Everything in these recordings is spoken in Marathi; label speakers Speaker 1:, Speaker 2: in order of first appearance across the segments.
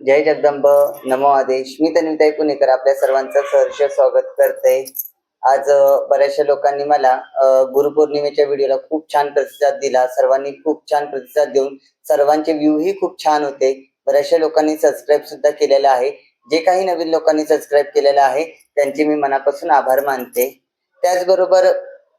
Speaker 1: जय जगदंब नमो आदेश. मी तनिताई पुणेकर आपल्या सर्वांचं सहर्ष स्वागत करते. आज बऱ्याचशा लोकांनी मला गुरुपौर्णिमेच्या व्हिडिओला खूप छान प्रतिसाद दिला. सर्वांनी खूप छान प्रतिसाद देऊन सर्वांचे व्ह्यूही खूप छान होते. बऱ्याचशा लोकांनी सबस्क्राईब सुद्धा केलेलं आहे. जे काही नवीन लोकांनी सबस्क्राईब केलेलं आहे त्यांचे मी मनापासून आभार मानते. त्याचबरोबर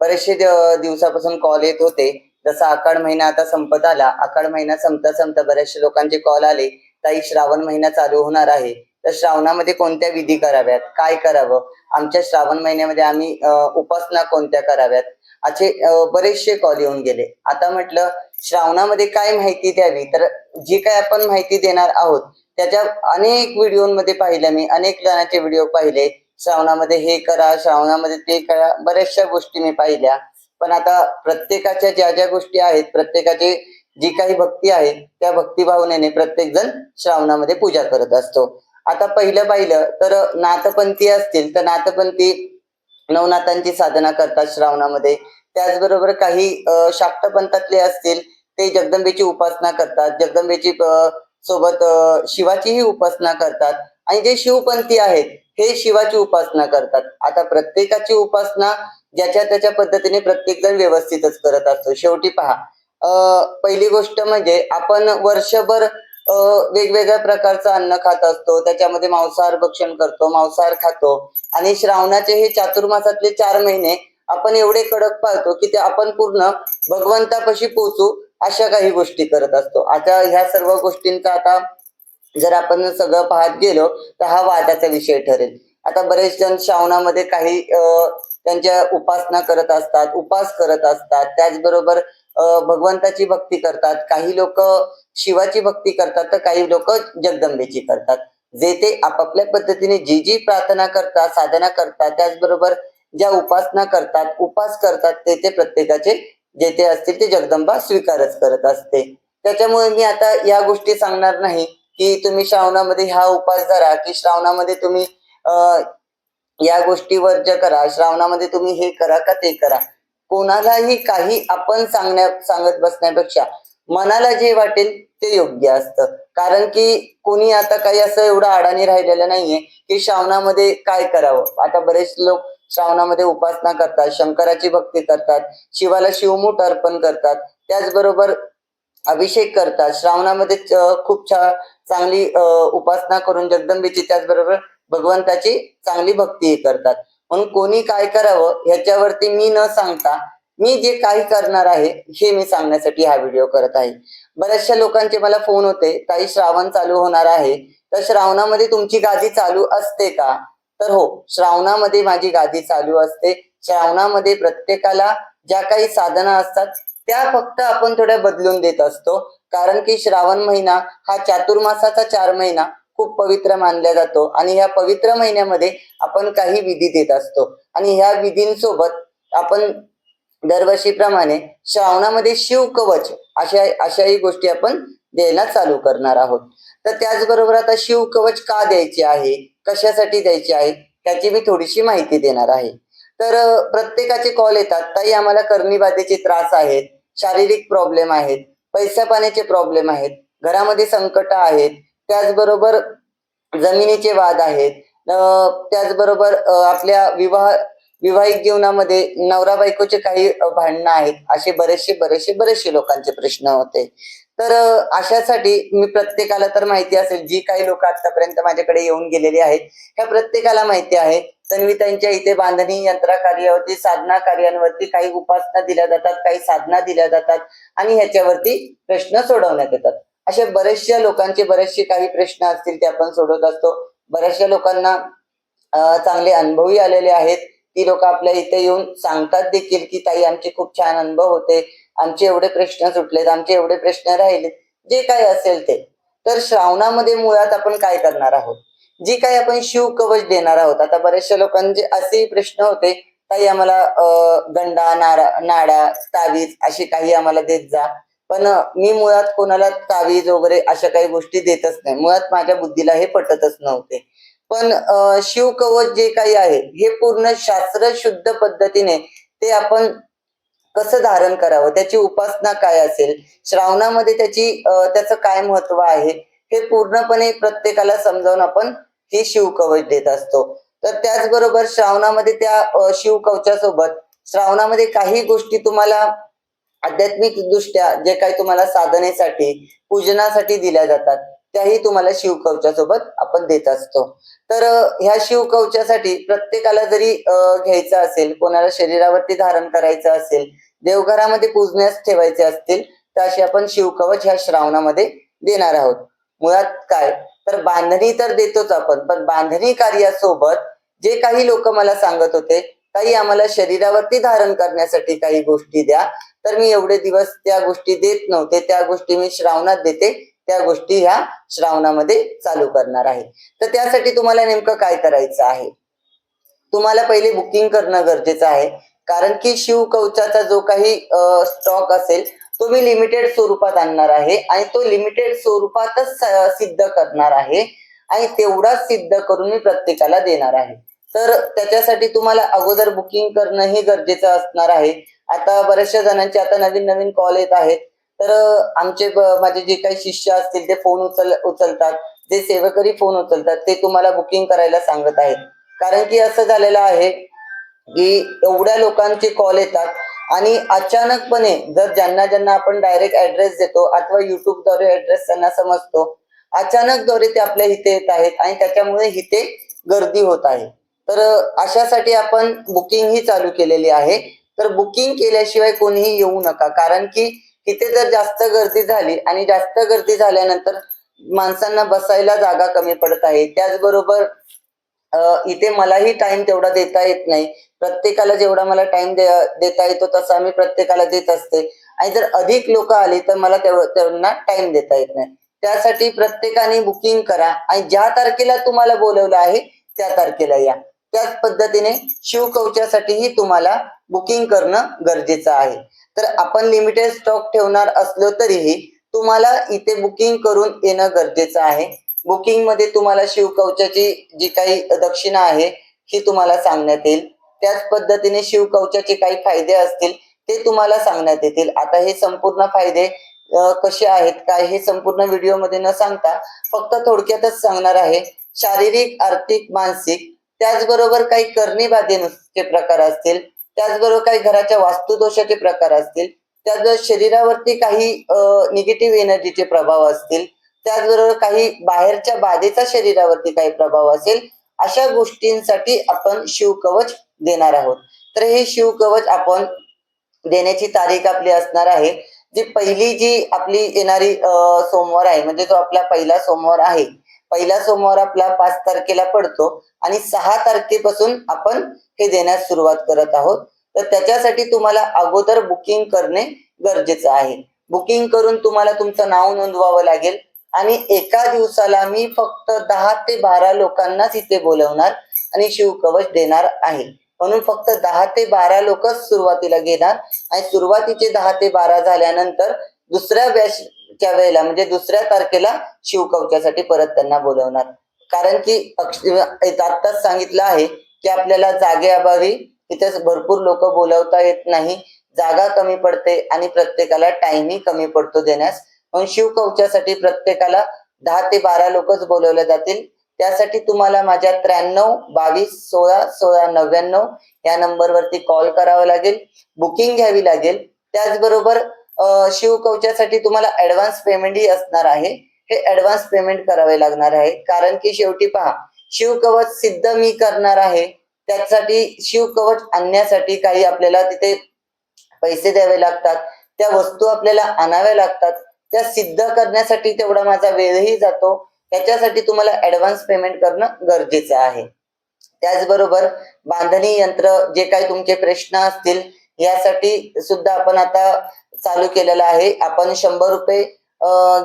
Speaker 1: बरेचसे दिवसापासून कॉल येत होते. जसा आखाड महिना आता संपत आला. आखाड महिना संपता संपता बऱ्याचशा लोकांचे कॉल आले. ताई श्रावण महिना चालू होणार आहे. तर श्रावणामध्ये कोणत्या विधी कराव्यात? काय करावं? आमच्या श्रावण महिन्यामध्ये आम्ही उपासना कोणत्या कराव्यात? असे बरेचसे कॉल येऊन गेले. आता म्हटलं श्रावणामध्ये काय माहिती द्यावी? तर जी काय आपण माहिती देणार आहोत त्याच्या अनेक व्हिडिओमध्ये पाहिलं मी अनेक जणांचे व्हिडिओ पाहिले. श्रावणामध्ये हे करा श्रावणामध्ये ते करा बऱ्याचशा गोष्टी मी पाहिल्या. पण आता प्रत्येकाच्या ज्या ज्या गोष्टी आहेत प्रत्येकाचे जी काही भक्ती आहे त्या भक्तिभावनेने प्रत्येक जण श्रावणामध्ये पूजा करत असतो. आता पहिलं पाहिलं तर नाथपंथी असतील तर नाथपंथी नवनाथांची साधना करतात श्रावणामध्ये. त्याचबरोबर काही शाक्तपंथातले असतील ते जगदंबेची उपासना करतात. जगदंबेची सोबत शिवाचीही उपासना करतात. आणि जे शिवपंथी आहेत हे शिवाची उपासना करतात. आता प्रत्येकाची उपासना ज्याच्या त्याच्या पद्धतीने प्रत्येक जण व्यवस्थितच करत असतो. शेवटी पहा पहिली गोष्ट म्हणजे आपण वर्षभर वेगवेगळ्या प्रकारचं अन्न खात असतो. त्याच्यामध्ये मांसाहार भक्षण करतो मांसाहार खातो. आणि श्रावणाचे हे चातुर्मासातले चार महिने आपण एवढे कडक पाळतो की ते आपण पूर्ण भगवंतापाशी पोहोचू अशा काही गोष्टी करत असतो. आता ह्या सर्व गोष्टींचा आता जर आपण सगळं पाहत गेलो तर हा वादाचा विषय ठरेल. आता बरेच जण श्रावणामध्ये काही अं, त्यांच्या उपासना करत असतात उपास करत असतात. त्याचबरोबर भगवंताची भक्ती करतात. काही लोक शिवाची भक्ती करतात तर काही लोक जगदंबेची करतात. जे ते आपापल्या पद्धतीने जी जी प्रार्थना करतात साधना करतात त्याचबरोबर ज्या उपासना करतात उपास करतात ते ते प्रत्येकाचे जे ते असतील ते जगदंबा स्वीकारच करत असते. त्याच्यामुळे मी आता या गोष्टी सांगणार नाही की तुम्ही श्रावणामध्ये हा उपास धरा की श्रावणामध्ये तुम्ही या गोष्टी वर्ज्य करा श्रावणामध्ये तुम्ही हे करा का ते करा. कोणालाही काही आपण सांगण्या सांगत बसण्यापेक्षा मनाला जे वाटेल ते योग्य असतं. कारण की कोणी आता काही असं एवढं अडाणी राहिलेलं नाहीये की श्रावणामध्ये काय करावं? आता बरेच लोक श्रावणामध्ये उपासना करतात शंकराची भक्ती करतात शिवाला शिवमूठ अर्पण करतात. त्याचबरोबर अभिषेक करतात. श्रावणामध्ये खूप छान चांगली उपासना करून जगदंबेची त्याचबरोबर भगवंताची चांगली भक्तीही करतात. म्हणून कोणी काय करावं ह्याच्यावरती मी न सांगता मी जे काही करणार आहे हे मी सांगण्यासाठी हा व्हिडिओ करत आहे. बऱ्याचशा लोकांचे मला फोन होते काही श्रावण चालू होणार आहे तर श्रावणामध्ये तुमची गादी चालू असते का? तर हो श्रावणामध्ये माझी गादी चालू असते. श्रावणामध्ये प्रत्येकाला ज्या काही साधना असतात त्या फक्त आपण थोड्या बदलून देत असतो. कारण की श्रावण महिना हा चातुर्मासाचा चार महिना खूप पवित्र मानला जातो. आणि ह्या पवित्र महिन्यामध्ये आपण काही विधी देत असतो. आणि ह्या विधींसोबत आपण दरवर्षीप्रमाणे श्रावणामध्ये शिव कवच अशा अशाही गोष्टी आपण द्यायला चालू करणार आहोत. तर त्याचबरोबर आता शिव कवच का द्यायचे आहे? कशासाठी द्यायचे आहे? त्याची मी थोडीशी माहिती देणार आहे. तर प्रत्येकाचे कॉल येतात. ताई आम्हाला कर्णीबाधेचे त्रास आहेत शारीरिक प्रॉब्लेम आहेत पैसा पाण्याचे प्रॉब्लेम आहेत घरामध्ये संकट आहेत त्याचबरोबर जमिनीचे वाद आहेत. त्याचबरोबर आपल्या विवाह विवाहिक जीवनामध्ये नवरा बायकोचे काही भांडणं आहेत असे बरेचसे बरेचसे बरेचसे लोकांचे प्रश्न होते. तर अशासाठी मी प्रत्येकाला तर माहिती असेल जी काही लोक आतापर्यंत माझ्याकडे येऊन गेलेली आहेत ह्या प्रत्येकाला माहिती आहे. तन्वितांच्या इथे बांधणी यंत्रा कार्यावरती साधना कार्यांवरती काही उपासना दिल्या जातात काही साधना दिल्या जातात आणि ह्याच्यावरती प्रश्न सोडवण्यात येतात. असे बरेचशा लोकांचे बरेचसे काही प्रश्न असतील ते आपण सोडवत असतो. बऱ्याचशा लोकांना चांगले अनुभवही आलेले आहेत. ती लोक आपल्या इथे येऊन सांगतात देखील की ताई आमचे खूप छान अनुभव होते. आमचे एवढे प्रश्न सुटलेत. आमचे एवढे प्रश्न राहिलेत. जे काही असेल ते. तर श्रावणामध्ये मुळात आपण काय करणार आहोत? जी काही आपण शिव कवच देणार आहोत. आता बऱ्याचशा लोकांचे असेही प्रश्न होते ताई आम्हाला गंडा नारा नाडा तावीज असे काही आम्हाला देत जा. पण मी मुळात कोणाला तावीज वगैरे अशा काही गोष्टी देतच नाही. मुळात माझ्या बुद्धीला हे पटतच नव्हते. पण शिवकवच शिव कवच जे काही आहे हे पूर्ण शास्त्र शुद्ध पद्धतीने ते आपण कसं धारण करावं? त्याची उपासना काय असेल? श्रावणामध्ये त्याची त्याचं काय महत्त्व आहे? हे पूर्णपणे प्रत्येकाला समजावून आपण हे शिवकवच देत असतो. तर त्याचबरोबर श्रावणामध्ये त्या शिवकवचासोबत श्रावणामध्ये काही गोष्टी तुम्हाला आध्यात्मिक दृष्ट्या जे काही तुम्हाला साधनेसाठी पूजनासाठी दिल्या जातात त्याही तुम्हाला शिवकवचासोबत आपण देत असतो. तर ह्या शिवकवचासाठी प्रत्येकाला जरी घ्यायचं असेल कोणाला शरीरावरती धारण करायचं असेल देवघरामध्ये पूजण्यास ठेवायचे असतील तर असे आपण शिवकवच ह्या श्रावणामध्ये देणार आहोत. मुळात काय? तर बांधणी तर देतोच आपण पण बांधणी कार्यासोबत जे काही लोक मला सांगत होते काही आम्हाला शरीरावरती धारण करण्यासाठी काही गोष्टी द्या. तर मी एवढे दिवस त्या गोष्टी देत नव्हते. त्या गोष्टी मी श्रावणात देते. त्या गोष्टी ह्या श्रावणामध्ये चालू करणार आहे. तर त्यासाठी तुम्हाला नेमकं काय करायचं आहे? तुम्हाला पहिले बुकिंग करणं गरजेचं आहे. कारण की शिव कवचाचा जो काही स्टॉक असेल तो मी लिमिटेड स्वरूपात आणणार आहे आणि तो लिमिटेड स्वरूपातच सिद्ध करणार आहे. आणि तेवढाच सिद्ध करून मी प्रत्येकाला देणार आहे. तर त्याच्यासाठी तुम्हाला अगोदर बुकिंग करणं हे गरजेचं असणार आहे. आता बऱ्याचशा जणांचे आता नवीन नवीन कॉल येत आहेत. तर आमचे माझे जे काही शिष्य असतील ते फोन उचल उचलतात. जे सेवकरी फोन उचलतात ते तुम्हाला बुकिंग करायला सांगत आहेत. कारण की असं झालेलं आहे की एवढ्या लोकांचे कॉल येतात आणि अचानकपणे जर ज्यांना ज्यांना आपण डायरेक्ट ऍड्रेस देतो अथवा युट्यूबद्वारे ऍड्रेस त्यांना समजतो अचानकद्वारे ते आपल्या इथे येत आहेत आणि त्याच्यामुळे इथे गर्दी होत आहे. तर अशासाठी आपण बुकिंग ही चालू केलेली आहे. तर बुकिंग केल्याशिवाय कोणीही येऊ नका. कारण की इथे जर जास्त गर्दी झाली आणि जास्त गर्दी झाल्यानंतर माणसांना बसायला जागा कमी पडत आहे. त्याचबरोबर इथे मलाही टाइम तेवढा देता येत नाही. प्रत्येकाला जेवढा मला टाइम देता येतो तसा मी प्रत्येकाला देत असते. आणि जर अधिक लोक आली तर मला तेवढं त्यांना टाइम देता येत नाही. त्यासाठी प्रत्येकाने बुकिंग करा. आणि ज्या तारखेला तुम्हाला बोलवलं आहे त्या तारखेला या. त्याच पद्धतीने शिवकवचासाठीही तुम्हाला बुकिंग करणं गरजेचं आहे. तर आपण लिमिटेड स्टॉक ठेवणार असलो तरीही तुम्हाला इथे बुकिंग करून येणं गरजेचं आहे. बुकिंगमध्ये तुम्हाला शिवकवचाची जी काही दक्षिणा आहे ही तुम्हाला सांगण्यात येईल. त्याच पद्धतीने शिवकवचाचे काही फायदे असतील ते तुम्हाला सांगण्यात येतील. आता हे संपूर्ण फायदे कसे आहेत काय हे संपूर्ण व्हिडिओमध्ये न सांगता फक्त थोडक्यातच सांगणार आहे. शारीरिक आर्थिक मानसिक त्याचबरोबर काही करणी बाधेचे प्रकार असतील त्याचबरोबर काही घराच्या वास्तुदोषाचे प्रकार असतील त्याचबरोबर शरीरावरती काही निगेटिव्ह एनर्जीचे प्रभाव असतील त्याचबरोबर काही बाहेरच्या बाधेचा शरीरावरती काही प्रभाव असेल अशा गोष्टींसाठी आपण शिवकवच देणार आहोत. तर हे शिवकवच आपण देण्याची तारीख आपली असणार आहे जी पहिली जी आपली येणारी सोमवार आहे म्हणजे जो आपला पहिला सोमवार आहे पहिला सोमवार आपला पाच तारखेला पडतो आणि सहा तारखेपासून आपण हे देण्यास सुरुवात करत आहोत. तर त्याच्यासाठी तुम्हाला अगोदर बुकिंग करणे गरजेचं आहे. बुकिंग करून तुम्हाला तुमचं नाव नोंदवावं लागेल आणि एका दिवसाला मी फक्त दहा ते बारा लोकांनाच इथे बोलवणार आणि शिवकवच देणार आहे. म्हणून फक्त दहा ते बारा लोकच सुरुवातीला घेणार आणि सुरुवातीचे दहा ते बारा झाल्यानंतर दुसऱ्या बॅच बॅचच्या वेळेला म्हणजे दुसऱ्या तारखेला शिवकवचासाठी परत त्यांना बोलवणार. कारण की आत्ताच सांगितलं आहे की आपल्याला जागेअभावी तिथे भरपूर लोक बोलवता येत नाही जागा कमी पडते आणि प्रत्येकाला टाइमही कमी पडतो देण्यास. म्हणून शिवकवचासाठी प्रत्येकाला दहा ते बारा लोकच बोलवले जातील. त्यासाठी तुम्हाला माझ्या त्र्याण्णव बावीस सोळा सोळा नव्याण्णव या नंबरवरती कॉल करावा लागेल. बुकिंग घ्यावी लागेल. त्याचबरोबर अं, शिवकवचासाठी तुम्हाला ऍडव्हान्स पेमेंटही असणार आहे. हे ऍडव्हान्स पेमेंट करावे लागणार आहे. कारण की शेवटी पहा शिवकवच सिद्ध मी करणार आहे. त्यासाठी शिवकवच आणण्यासाठी काही आपल्याला तिथे पैसे द्यावे लागतात. त्या वस्तू आपल्याला आणाव्या लागतात. त्या सिद्ध करण्यासाठी तेवढा माझा वेळही जातो. त्याच्यासाठी तुम्हाला ऍडव्हान्स पेमेंट करणं गरजेचं आहे. त्याचबरोबर बांधणी यंत्र जे काही तुमचे प्रश्न असतील यासाठी सुद्धा आपण आता चालू केलेलं आहे. आपण शंभर रुपये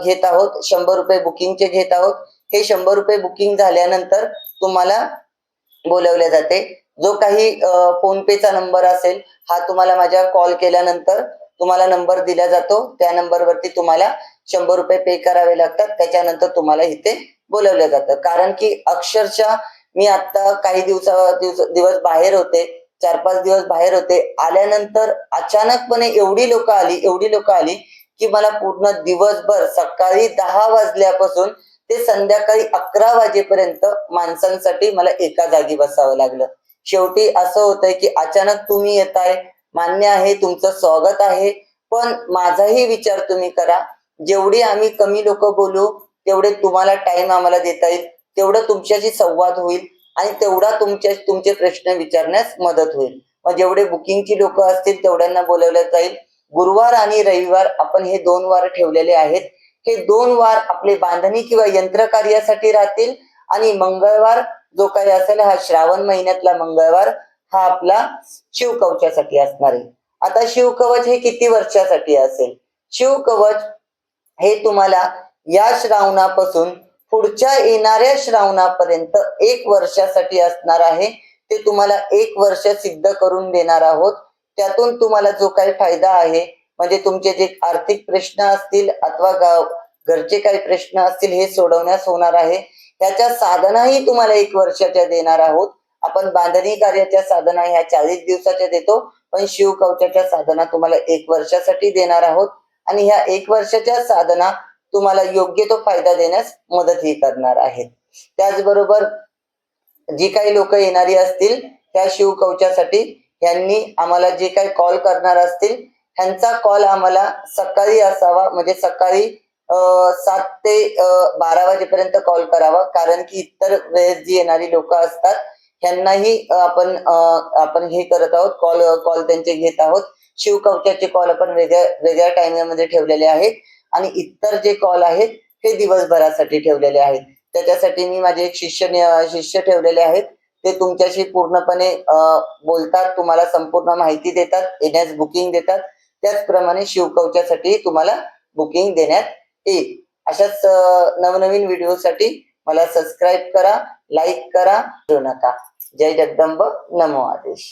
Speaker 1: घेत आहोत. शंभर रुपये बुकिंगचे घेत आहोत. हे शंभर रुपये बुकिंग झाल्यानंतर तुम्हाला बोलवले जाते. जो काही फोन पेचा नंबर असेल हा तुम्हाला माझ्या कॉल केल्यानंतर तुम्हाला नंबर दिला जातो. त्या नंबरवरती तुम्हाला शंभर रुपये पे करावे लागतात. त्याच्यानंतर तुम्हाला इथे बोलवलं जातं. कारण की अक्षरशः मी आता काही दिवसा दिवस दिवस बाहेर होते. चार पाच दिवस बाहेर होते. आल्यानंतर अचानकपणे एवढी लोक आली एवढी लोक आली की मला पूर्ण दिवसभर सकाळी दहा वाजल्यापासून ते संध्याकाळी अकरा वाजेपर्यंत माणसांसाठी मला एका जागी बसावं लागलं. शेवटी असं होतंय की अचानक तुम्ही येताय मान्य आहे तुमचं स्वागत आहे पण माझाही विचार तुम्ही करा. जेवढी आम्ही कमी लोक बोलू तेवढे तुम्हाला टाइम आम्हाला देता येईल. तेवढं तुमच्याशी संवाद होईल. आणि तेवढा तुमच्या तुमचे प्रश्न विचारण्यास मदत होईल. मग जेवढे बुकिंगची लोक असतील तेवढ्यांना बोलवलं जाईल. गुरुवार आणि रविवार आपण हे दोन वार ठेवलेले आहेत. हे दोन वार आपले बांधणी किंवा यंत्र कार्यासाठी राहतील आणि मंगळवार जो काही असेल हा श्रावण महिन्यातला मंगळवार हा आपला शिवकवचासाठी असणार आहे. आता शिवकवच हे किती वर्षासाठी असेल? शिवकवच हे तुम्हाला या श्रावणापासून पुढच्या येणाऱ्या श्रावणापर्यंत एक वर्षासाठी असणार आहे. ते तुम्हाला एक वर्ष सिद्ध करून देणार आहोत. त्यातून तुम्हाला जो काही फायदा आहे म्हणजे तुमचे जे आर्थिक प्रश्न असतील अथवा गाव घरचे काही प्रश्न असतील हे सोडवण्यास होणार आहे. त्याच्या साधनाही तुम्हाला एक वर्षाच्या देणार आहोत. आपण बांधणी कार्याच्या साधना ह्या चाळीस दिवसाच्या देतो पण शिवकवचाच्या साधना तुम्हाला एक वर्षासाठी देणार आहोत. आणि ह्या एक वर्षाच्या साधना तुम्हाला योग्य तो फायदा देण्यास मदतही करणार आहेत त्याचबरोबर जी काही लोक येणारी असतील त्या शिवकवचासाठी यांनी आम्हाला जे काही कॉल करणार असतील ह्यांचा कॉल आम्हाला सकाळी असावा म्हणजे सकाळी सात ते बारा वाजेपर्यंत कॉल करावा. कारण की इतर वेळेस जी येणारी लोक असतात ह्यांनाही आपण आपण हे करत आहोत कॉल कॉल त्यांचे घेत आहोत. शिवकवचाचे कॉल आपण वेगळ्या वेगळ्या टाइममध्ये ठेवलेले आहेत. आणि इतर जे कॉल आहेत हे दिवसभरासाठी ठेवलेले आहेत. त्याच्यासाठी मी माझे एक शिष्य शिष्य ठेवलेले आहेत. ते तुमच्याशी पूर्णपणे बोलतात तुम्हाला संपूर्ण माहिती देतात येण्यास बुकिंग देतात. त्याचप्रमाणे शिवकवच्यासाठी तुम्हाला बुकिंग देण्यात येईल. अशाच नवनवीन व्हिडिओसाठी मला सबस्क्राईब करा लाईक करा नका. जय जगदंब नमो आदेश.